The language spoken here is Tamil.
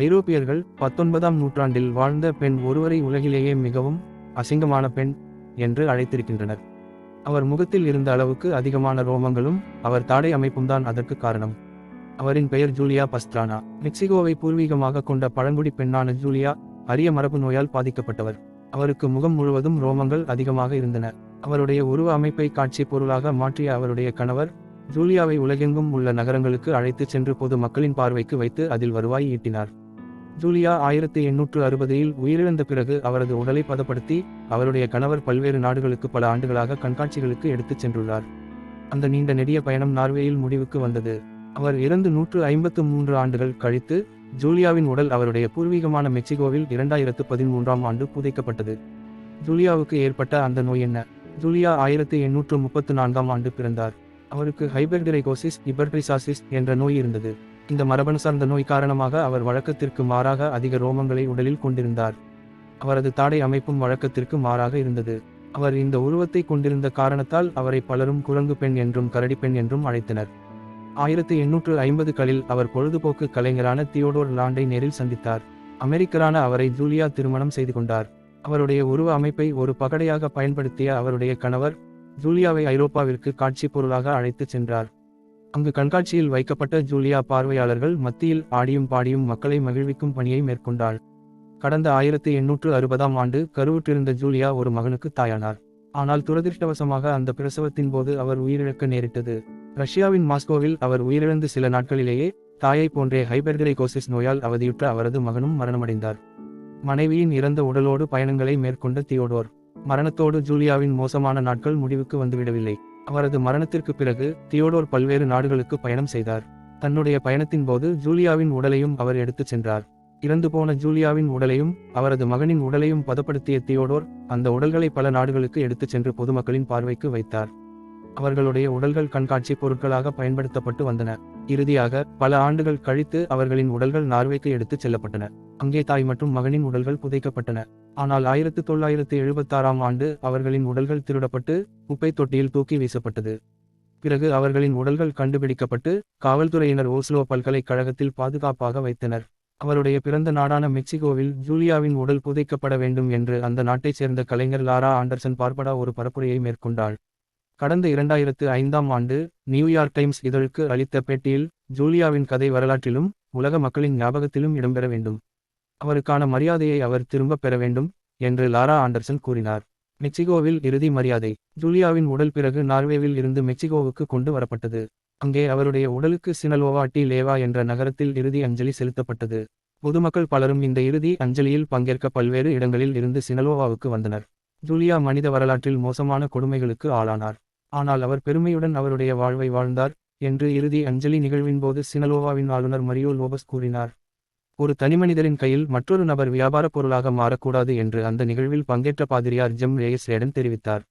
ஐரோப்பியர்கள் பத்தொன்பதாம் நூற்றாண்டில் வாழ்ந்த பெண் ஒருவரை உலகிலேயே மிகவும் அசிங்கமான பெண் என்று அழைத்திருக்கின்றனர். அவர் முகத்தில் இருந்த அளவுக்கு அதிகமான ரோமங்களும் அவர் தாடை அமைப்பும் தான் அதற்கு காரணம். அவரின் பெயர் ஜூலியா பஸ்ட்ரானா மெக்சிகோவை பூர்வீகமாக கொண்ட பழங்குடி பெண்ணான ஜூலியா அரிய மரபு நோயால் பாதிக்கப்பட்டவர். அவருக்கு முகம் முழுவதும் ரோமங்கள் அதிகமாக இருந்தன. அவருடைய உருவ அமைப்பை காட்சி பொருளாக மாற்றிய அவருடைய கணவர் ஜூலியாவை உலகெங்கும் உள்ள நகரங்களுக்கு அழைத்துச் சென்று பொது மக்களின் பார்வைக்கு வைத்து அதில் வருவாய் ஈட்டினார். ஜூலியா ஆயிரத்தி எண்ணூற்று அறுபதில் உயிரிழந்த பிறகு அவரது உடலை பதப்படுத்தி அவருடைய கணவர் பல்வேறு நாடுகளுக்கு பல ஆண்டுகளாக கண்காட்சிகளுக்கு எடுத்துச் சென்றுள்ளார். அந்த நீண்ட நெடிய பயணம் நார்வேயில் முடிவுக்கு வந்தது. அவர் இறந்து நூற்று ஐம்பத்து மூன்று ஆண்டுகள் கழித்து ஜூலியாவின் உடல் அவருடைய பூர்வீகமான மெக்சிகோவில் இரண்டாயிரத்து பதிமூன்றாம் ஆண்டு புதைக்கப்பட்டது. ஜூலியாவுக்கு ஏற்பட்ட அந்த நோய் என்ன? ஜூலியா ஆயிரத்தி எண்ணூற்று முப்பத்து நான்காம் ஆண்டு பிறந்தார். அவருக்கு ஹைபர்டிரைகோசிஸ் இபர்டிசாசிஸ் என்ற நோய் இருந்தது. இந்த மரபணு சார்ந்த நோய் காரணமாக அவர் வழக்கத்திற்கு மாறாக அதிக ரோமங்களை உடலில் கொண்டிருந்தார். அவரது தாடை அமைப்பும் வழக்கத்திற்கு மாறாக இருந்தது. அவர் இந்த உருவத்தை கொண்டிருந்த காரணத்தால் அவரை பலரும் குரங்கு பெண் என்றும் கரடி பெண் என்றும் அழைத்தனர். ஆயிரத்தி எண்ணூற்று ஐம்பதுகளில் அவர் பொழுதுபோக்கு கலைஞரான தியோடோர் லாண்டை நேரில் சந்தித்தார். அமெரிக்கரான அவரை ஜூலியா திருமணம் செய்து கொண்டார். அவருடைய உருவ அமைப்பை ஒரு பகடையாக பயன்படுத்திய அவருடைய கணவர் ஜூலியாவை ஐரோப்பாவிற்கு காட்சி பொருளாக அழைத்துச் சென்றார். அங்கு கண்காட்சியில் வைக்கப்பட்ட ஜூலியா பார்வையாளர்கள் மத்தியில் ஆடியும் பாடியும் மக்களை மகிழ்விக்கும் பணியை மேற்கொண்டாள். கடந்த ஆயிரத்தி எண்ணூற்று அறுபதாம் ஆண்டு கருவுற்றிருந்த ஜூலியா ஒரு மகனுக்கு தாயானார். ஆனால் துரதிருஷ்டவசமாக அந்த பிரசவத்தின் போது அவர் உயிரிழக்க நேரிட்டது. ரஷ்யாவின் மாஸ்கோவில் அவர் உயிரிழந்து சில நாட்களிலேயே தாயை போன்றே ஹைபர்கிரைகோசிஸ் நோயால் அவதியுற்ற அவரது மகனும் மரணமடைந்தார். மனைவியின் இறந்த உடலோடு பயணங்களை மேற்கொண்ட தியோடோர். மரணத்தோடு ஜூலியாவின் மோசமான நாட்கள் முடிவுக்கு வந்துவிடவில்லை. அவரது மரணத்திற்கு பிறகு தியோடோர் பல்வேறு நாடுகளுக்கு பயணம் செய்தார். தன்னுடைய பயணத்தின் போது ஜூலியாவின் உடலையும் அவர் எடுத்துச் சென்றார். இறந்து போன ஜூலியாவின் உடலையும் அவரது மகனின் உடலையும் பதப்படுத்திய தியோடோர் அந்த உடல்களை பல நாடுகளுக்கு எடுத்துச் சென்று பொதுமக்களின் பார்வைக்கு வைத்தார். அவர்களுடைய உடல்கள் கண்காட்சி பொருட்களாக பயன்படுத்தப்பட்டு வந்தன. இறுதியாக பல ஆண்டுகள் கழித்து அவர்களின் உடல்கள் நார்வேக்கு எடுத்துச் செல்லப்பட்டன. அங்கே தாய் மற்றும் மகனின் உடல்கள் புதைக்கப்பட்டன. ஆனால் ஆயிரத்து தொள்ளாயிரத்து எழுபத்தாறாம் ஆண்டு அவர்களின் உடல்கள் திருடப்பட்டு குப்பை தொட்டியில் தூக்கி வீசப்பட்டது. பிறகு அவர்களின் உடல்கள் கண்டுபிடிக்கப்பட்டு காவல்துறையினர் ஓஸ்லோ பல்கலைக்கழகத்தில் பாதுகாப்பாக வைத்தனர். அவருடைய பிறந்த நாடான மெக்சிகோவில் ஜூலியாவின் உடல் புதைக்கப்பட வேண்டும் என்று அந்த நாட்டைச் சேர்ந்த கலைஞர் லாரா ஆண்டர்சன் பார்படா ஒரு பரப்புரையை மேற்கொண்டாள். கடந்த இரண்டாயிரத்து ஐந்தாம் ஆண்டு நியூயார்க் டைம்ஸ் இதழுக்கு அளித்த பேட்டியில் ஜூலியாவின் கதை வரலாற்றிலும் உலக மக்களின் ஞாபகத்திலும் இடம்பெற வேண்டும். அவருக்கான மரியாதையை அவர் திரும்பப் பெற வேண்டும் என்று லாரா ஆண்டர்சன் கூறினார். மெக்சிகோவில் இறுதி மரியாதை ஜூலியாவின் உடல் பிறகு நார்வேவில் இருந்து மெக்சிகோவுக்கு கொண்டு வரப்பட்டது. அங்கே அவருடைய உடலுக்கு சினலோவா டி லேவா என்ற நகரத்தில் இறுதி அஞ்சலி செலுத்தப்பட்டது. பொதுமக்கள் பலரும் இந்த இறுதி அஞ்சலியில் பங்கேற்க பல்வேறு இடங்களில் இருந்து சினலோவாவுக்கு வந்தனர். ஜூலியா மனித வரலாற்றில் மோசமான கொடுமைகளுக்கு ஆளானார். ஆனால் அவர் பெருமையுடன் அவருடைய வாழ்வை வாழ்ந்தார் என்று இறுதி அஞ்சலி நிகழ்வின் போது சினலோவாவின் ஆளுநர் மரியோ லோபஸ் கூறினார். ஒரு தனிமனிதரின் கையில் மற்றொரு நபர் வியாபாரப் பொருளாக மாறக்கூடாது என்று அந்த நிகழ்வில் பங்கேற்ற பாதிரியார் ஜெம் ரேயஸ் ரேடன் தெரிவித்தார்.